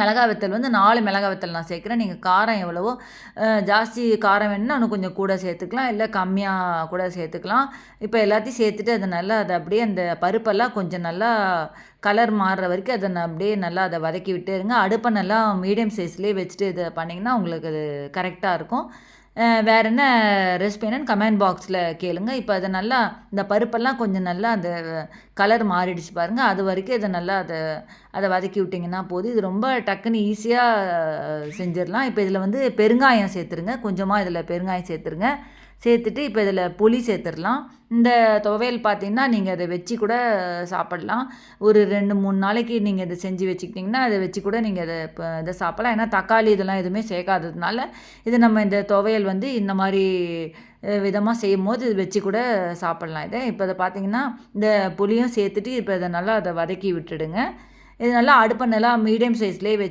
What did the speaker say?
மிளகா வத்தல் வந்து நாலு மிளகா வத்தல் நான் சேர்க்குறேன். நீங்கள் காரம் எவ்வளவோ ஜாஸ்தி காரம் வேணும்னா இன்னும் கொஞ்சம் கூட சேர்த்துக்கலாம். இல்லை கம்மியாக கூட சேர்த்துக்கலாம். இப்போ எல்லாத்தையும் சேர்த்துட்டு அதை நல்லா அதை அப்படியே அந்த பருப்பெல்லாம் கொஞ்சம் நல்லா கலர் மாறுற வரைக்கும் அதை நான் அப்படியே நல்லா அதை வதக்கி விட்டுருங்க அடுப்பை நல்லா மீடியம் சைஸ்லேயே வச்சுட்டு இதை பண்ணிங்கன்னா உங்களுக்கு அது கரெக்டாக இருக்கும். வேற என்ன ரெசிபி என்னன்னு கமெண்ட் பாக்ஸில் கேளுங்க. இப்போ அதை நல்லா இந்த பருப்பெல்லாம் கொஞ்சம் நல்லா அந்த கலர் மாறிடுச்சு பாருங்கள் அது வரைக்கும் இதை நல்லா அதை அதை வதக்கி விட்டிங்கன்னா போதும். இது ரொம்ப டக்குன்னு ஈஸியாக செஞ்சிடலாம். இப்போ இதில் வந்து பெருங்காயம் சேர்த்துருங்க. கொஞ்சமாக இதில் பெருங்காயம் சேர்த்துருங்க. சேர்த்துட்டு இப்போ இதில் புளி சேர்த்துடலாம். இந்த துவையல் பார்த்தீங்கன்னா நீங்கள் அதை வச்சு கூட சாப்பிடலாம். ஒரு ரெண்டு மூணு நாளைக்கு நீங்கள் இதை செஞ்சு வச்சுக்கிட்டிங்கன்னா அதை வச்சு கூட நீங்கள் அதை இப்போ இதை சாப்பிடலாம். ஏன்னா தக்காளி இதெல்லாம் எதுவுமே சேர்க்காததுனால இது நம்ம இந்த துவையல் வந்து இந்த மாதிரி விதமாக செய்யும் போது இது வச்சு கூட சாப்பிட்லாம் இதை. இப்போ இதை பார்த்தீங்கன்னா இந்த புளியும் சேர்த்துட்டு இப்போ இதை நல்லா அதை வதக்கி விட்டுடுங்க. இது நல்லா அடுப்பை நல்லா மீடியம் சைஸ்லேயே வச்சு